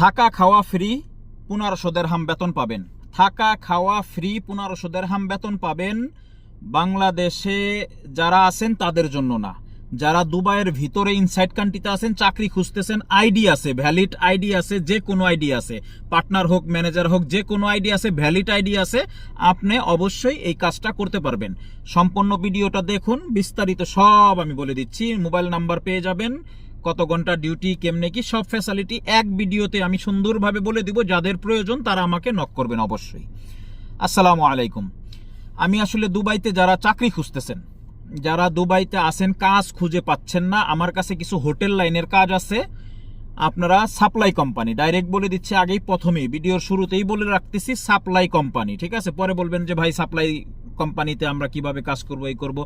থাকা খাওয়া ফ্রি, পনেরোশো দেড়হাম বেতন পাবেন। থাকা খাওয়া ফ্রি, পনেরোশো দেড়হাম বেতন পাবেন বাংলাদেশে যারা আছেন তাদের জন্য না। যারা দুবাইয়ের ভিতরে ইনসাইড কান্ট্রিতে আছেন, চাকরি খুঁজতেছেন, আইডি আছে ভ্যালিড আইডি আছে যে কোনো আইডি আছে পার্টনার হোক ম্যানেজার হোক যে কোনো আইডি আছে ভ্যালিড আইডি আছে, আপনি অবশ্যই এই কাজটা করতে পারবেন। সম্পূর্ণ ভিডিওটা দেখুন, বিস্তারিত সব আমি বলে দিচ্ছি, মোবাইল নাম্বার পেয়ে যাবেন। কত ঘণ্টা ডিউটি কেমনে কি, সব ফ্যাসিলিটি এক ভিডিওতে আমি সুন্দরভাবে বলে দিব। যাদের প্রয়োজন, তারা আমাকে নক করবেন অবশ্যই। আসসালামু আলাইকুম। আমি আসলে দুবাইতে যারা চাকরি খুঁজতেছেন, যারা দুবাইতে আসেন কাজ খুঁজে পাচ্ছেন না, আমার কাছে কিছু হোটেল লাইনের কাজ আছে। আপনারা সাপ্লাই কোম্পানি ডাইরেক্ট বলে দিচ্ছে, আগেই প্রথমেই ভিডিওর শুরুতেই বলে রাখতেছি সাপ্লাই কোম্পানি ঠিক আছে? পরে বলবেন যে, ভাই সাপ্লাই কোম্পানিতে আমরা কীভাবে কাজ করব, এই করব,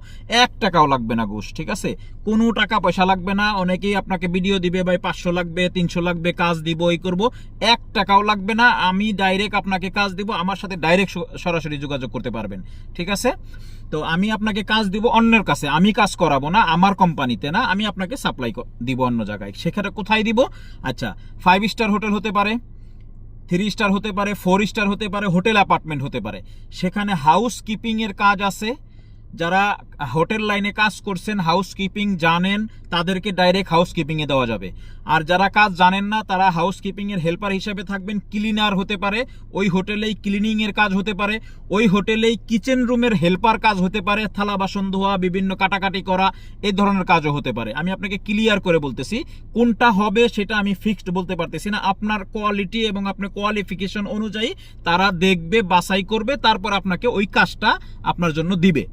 এক টাকাও লাগবে না ঘুষ ঠিক আছে? কোনো টাকা পয়সা লাগবে না, অনেকেই আপনাকে ভিডিও দিবে, ভাই পাঁচশো লাগবে, তিনশো লাগবে, কাজ দিব, এই করব, এক টাকাও লাগবে না, আমি ডাইরেক্ট আপনাকে কাজ দিব, আমার সাথে ডাইরেক্ট সরাসরি যোগাযোগ করতে পারবেন, ঠিক আছে? তো আমি আপনাকে কাজ দিব অন্যের কাছে, আমি কাজ করাবো না, আমার কোম্পানিতে না, আমি আপনাকে সাপ্লাই দিব অন্য জায়গায়, সেখানে কোথায় দিব? আচ্ছা ফাইভ স্টার হোটেল হতে পারে থ্রি স্টার হতে পারে ফোর স্টার হতে পারে হোটেল অ্যাপার্টমেন্ট হতে পারে। সেখানে হাউস কিপিংয়ের কাজ আছে। যারা হোটেল লাইনে কাজ করছেন হাউস কিপিং জানেন, তাদেরকে ডাইরেক্ট হাউস কিপিং এ দেওয়া যাবে। আর যারা কাজ জানেন না, তারা হাউস কিপিং এর হেল্পার হিসেবে থাকবেন ক্লিনার হতে পারে, ওই হোটেলেই ক্লিনিং এর কাজ হতে পারে, ওই হোটেলেই কিচেন রুমের হেল্পার কাজ হতে পারে, থালা, বাসন ধোয়া, বিভিন্ন কাটাকাটি করা, এই ধরনের কাজও হতে পারে। আমি আপনাকে ক্লিয়ার করে বলতেছি, কোনটা হবে সেটা আমি ফিক্সড বলতে পারতেছি না। আপনার কোয়ালিটি এবং আপনার কোয়ালিফিকেশন অনুযায়ী তারা দেখবে, বাছাই করবে, তারপর আপনাকে ওই কাজটা আপনার জন্য দিবে।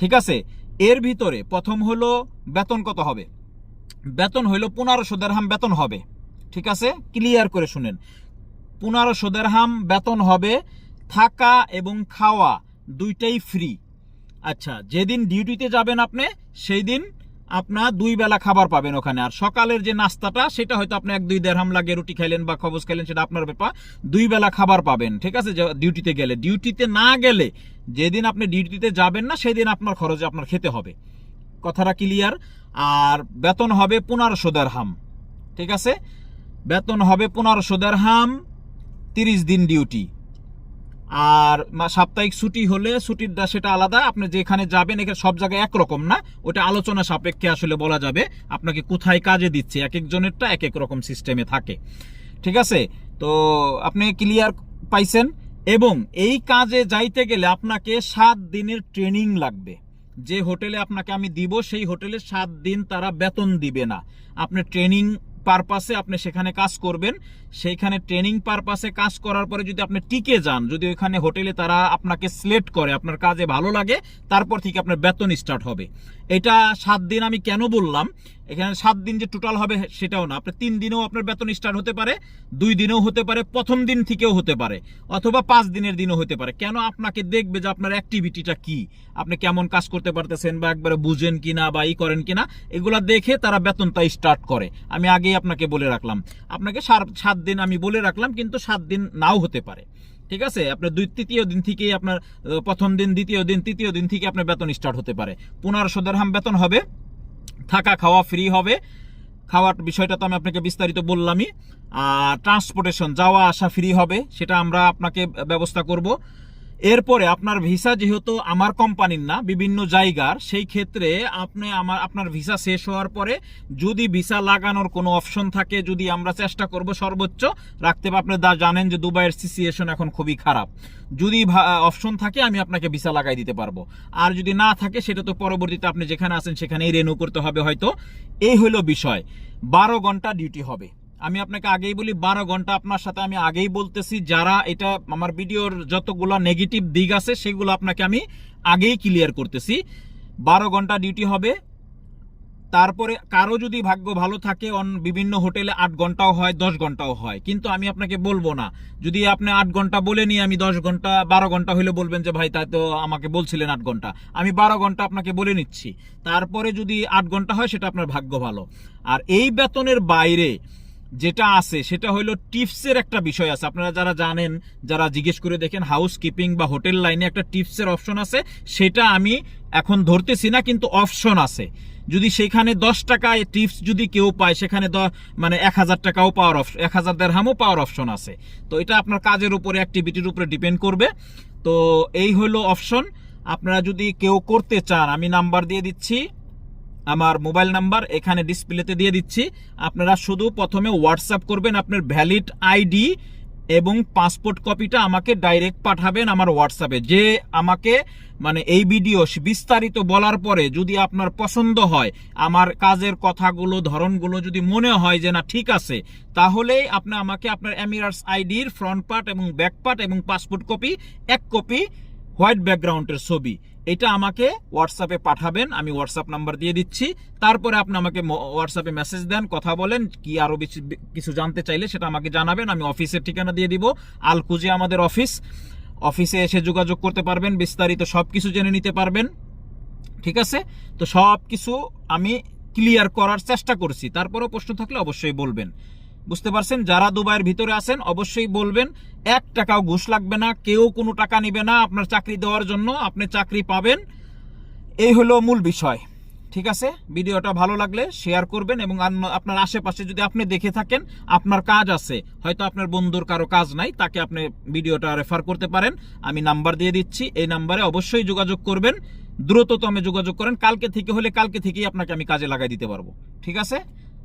ঠিক আছে? এর ভিতরে প্রথম হলো বেতন কত হবে? বেতন হইল পনেরোশো দেড়হাম বেতন হবে। ঠিক আছে? ক্লিয়ার করে শুনেন। পনেরোশো দেড়হাম বেতন হবে থাকা এবং খাওয়া দুইটাই ফ্রি আচ্ছা যেদিন ডিউটিতে যাবেন আপনি সেই দিন আপনার দুই বেলা খাবার পাবেন ওখানে। আর সকালের যে নাস্তাটা, সেটা হয়তো আপনি এক, দুই দেড়হাম লাগে রুটি খাইলেন বা খবজ খাইলেন, সেটা আপনার ব্যাপার। দুই বেলা খাবার পাবেন, ঠিক আছে? ডিউটিতে গেলে। ডিউটিতে না গেলে যেদিন আপনি ডিউটিতে যাবেন না, সেদিন আপনার খরচে আপনার খেতে হবে। কথাটা ক্লিয়ার? আর বেতন হবে পনেরোশো দেড়হাম, ঠিক আছে? বেতন হবে পনেরোশো দেড়হাম, তিরিশ দিন ডিউটি। আর সাপ্তাহিক ছুটি হলে ছুটির সেটা আলাদা। আপনি যেখানে যাবেন, এখানে সব জায়গায় একরকম না। ওটা আলোচনা সাপেক্ষে আসলে বলা যাবে। আপনাকে কোথায় কাজে দিচ্ছে, এক একজনেরটা এক এক রকম সিস্টেমে থাকে। ঠিক আছে? তো আপনি ক্লিয়ার পাইছেন? এবং এই কাজে যাইতে গেলে আপনাকে সাত দিনের ট্রেনিং লাগবে। যে হোটেলে আপনাকে আমি দিব, সেই হোটেলে সাত দিন তারা বেতন দিবে না। আপনি ট্রেনিং পারপাসে আপনি সেখানে কাজ করবেন, সেইখানে ট্রেনিং পারপাসে কাজ করার পরে যদি আপনি টিকে যান, যদি ওইখানে হোটেলে তারা আপনাকে সিলেক্ট করে, আপনার কাজে ভালো লাগে, তারপর থেকে আপনার বেতন স্টার্ট হবে। এটা সাত দিন আমি কেন বললাম? এখানে সাত দিন যে টোটাল হবে সেটাও না। আপনার তিন দিনেও আপনার বেতন স্টার্ট হতে পারে, দুই দিনেও হতে পারে, প্রথম দিন থেকেও হতে পারে, অথবা পাঁচ দিনের দিনও হতে পারে। কেন আপনাকে দেখবে যে আপনার অ্যাক্টিভিটিটা কি? আপনি কেমন কাজ করতে পারতেছেন বা একবারে বুঝেন কিনা বা ই করেন কিনা, এগুলা দেখে তারা বেতনটা স্টার্ট করে। আমি আগেই আপনাকে বলে রাখলাম। আপনাকে সাত দিন আমি বলে রাখলাম, কিন্তু সাত দিন নাও হতে পারে। ঠিক আছে? আপনার দুই, তৃতীয় দিন থেকেই আপনার প্রথম দিন, দ্বিতীয় দিন, তৃতীয় দিন থেকে আপনার বেতন স্টার্ট হতে পারে। পনেরোশো দেড়হাম বেতন হবে। থাকা, খাওয়া ফ্রি হবে। খাওয়ার বিষয়টা তো আমি আপনাকে বিস্তারিত বললামই। আর ট্রান্সপোর্টেশন যাওয়া, আসা ফ্রি হবে। সেটা আমরা আপনাকে ব্যবস্থা করব। এরপরে আপনার ভিসা যেহেতু আমার কোম্পানির না, বিভিন্ন জায়গার, সেই ক্ষেত্রে আপনি আমার, আপনার ভিসা শেষ হওয়ার পরে যদি ভিসা লাগানোর কোনো অপশন থাকে, যদি আমরা চেষ্টা করব সর্বোচ্চ, রাখতে আপনি জানেন যে দুবাইয়ের সিচুয়েশন এখন খুবই খারাপ। যদি অপশন থাকে, আমি আপনাকে ভিসা লাগাই দিতে পারব। আর যদি না থাকে, সেটা তো পরবর্তীতে আপনি যেখানে আছেন, সেখানেই রেনু করতে হবে হয়তো। এই হলো বিষয়। বারো ঘণ্টা ডিউটি হবে। আমি আপনাকে আগেই বলি, বারো ঘণ্টা আপনার সাথে আমি আগেই বলতেছি, যারা এটা আমার ভিডিওর যতগুলো নেগেটিভ দিক আছে, সেগুলো আপনাকে আমি আগেই ক্লিয়ার করতেছি। বারো ঘণ্টা ডিউটি হবে। তারপরে কারও যদি ভাগ্য ভালো থাকে, অন বিভিন্ন হোটেলে আট ঘন্টাও হয়, দশ ঘন্টাও হয়। কিন্তু আমি আপনাকে বলব না। যদি আপনি আট ঘণ্টা বলে নিয়ে আমি দশ ঘণ্টা, বারো ঘণ্টা হলে বলবেন যে, ভাই, তাই তো আমাকে বলছিলেন আট ঘণ্টা। আমি বারো ঘণ্টা আপনাকে বলে নিচ্ছি। তারপরে যদি আট ঘণ্টা হয়, সেটা আপনার ভাগ্য ভালো। আর এই বেতনের বাইরে যেটা আছে, সেটা হলো টিপসের একটা বিষয় আছে। আপনারা যারা জানেন, যারা জিজ্ঞেস করে দেখেন হাউস কিপিং বা হোটেল লাইনে একটা টিপসের অপশন আছে, সেটা আমি এখন ধরতেছি না, কিন্তু অপশন আছে। যদি সেখানে দশ টাকায় টিপস যদি কেউ পায়, সেখানে মানে এক হাজার টাকাও পাওয়ার অপশন এক হাজার দেড়হামও পাওয়ার অপশন আছে। তো এটা আপনার কাজের উপরে অ্যাক্টিভিটির উপরে ডিপেন্ড করবে। তো এই হলো অপশন আপনারা যদি কেউ করতে চান, আমি নাম্বার দিয়ে দিচ্ছি। আমার মোবাইল নাম্বার এখানে ডিসপ্লেতে দিয়ে দিচ্ছি। আপনারা শুধু প্রথমে হোয়াটসঅ্যাপ করবেন আপনার ভ্যালিড আইডি এবং পাসপোর্ট কপিটা আমাকে ডাইরেক্ট পাঠাবেন আমার হোয়াটসঅ্যাপে যে আমাকে মানে এই ভিডিও বিস্তারিত বলার পরে যদি আপনার পছন্দ হয়, আমার কাজের কথাগুলো, ধরনগুলো যদি মনে হয় যে না, ঠিক আছে তাহলেই আপনি আমাকে আপনার এমিরাটস আইডির ফ্রন্ট পার্ট এবং ব্যাক পার্ট এবং পাসপোর্ট কপি এক কপি হোয়াইট ব্যাকগ্রাউন্ডের ছবি। এটা আমাকে হোয়াটসঅ্যাপে পাঠাবেন, আমি হোয়াটসঅ্যাপ নাম্বার দিয়ে দিচ্ছি। তারপরে আপনি আমাকে হোয়াটসঅ্যাপে মেসেজ দেন, কথা বলেন, কি আরও কিছু জানতে চাইলে সেটা আমাকে জানাবেন, আমি অফিসের ঠিকানা দিয়ে দিব। আলকুজে আমাদের অফিস। অফিসে এসে যোগাযোগ করতে পারবেন, বিস্তারিত সব কিছু জেনে নিতে পারবেন। ঠিক আছে? তো সব কিছু আমি ক্লিয়ার করার চেষ্টা করছি। তারপরেও প্রশ্ন থাকলে অবশ্যই বলবেন। বুঝতে পারছেন? যারা দুবাইয়ের ভিতরে আছেন, অবশ্যই বলবেন, এক টাকাও ঘুষ লাগবে না, কেউ কোনো টাকা নিবে না আপনার চাকরি দেওয়ার জন্য, আপনি চাকরি পাবেন। এই হলো মূল বিষয়, ঠিক আছে? ভিডিওটা ভালো লাগলে শেয়ার করবেন এবং আপনার আশেপাশে যদি আপনি দেখে থাকেন, আপনার কাজ আছে, হয়তো আপনার বন্ধুর কারও কাজ নাই, তাকে আপনি ভিডিওটা রেফার করতে পারেন। আমি নাম্বার দিয়ে দিচ্ছি, এই নাম্বারে অবশ্যই যোগাযোগ করবেন। দ্রুততমে যোগাযোগ করেন, কালকে থেকে হলে কালকে থেকেই আপনাকে আমি কাজে লাগাই দিতে পারব, ঠিক আছে?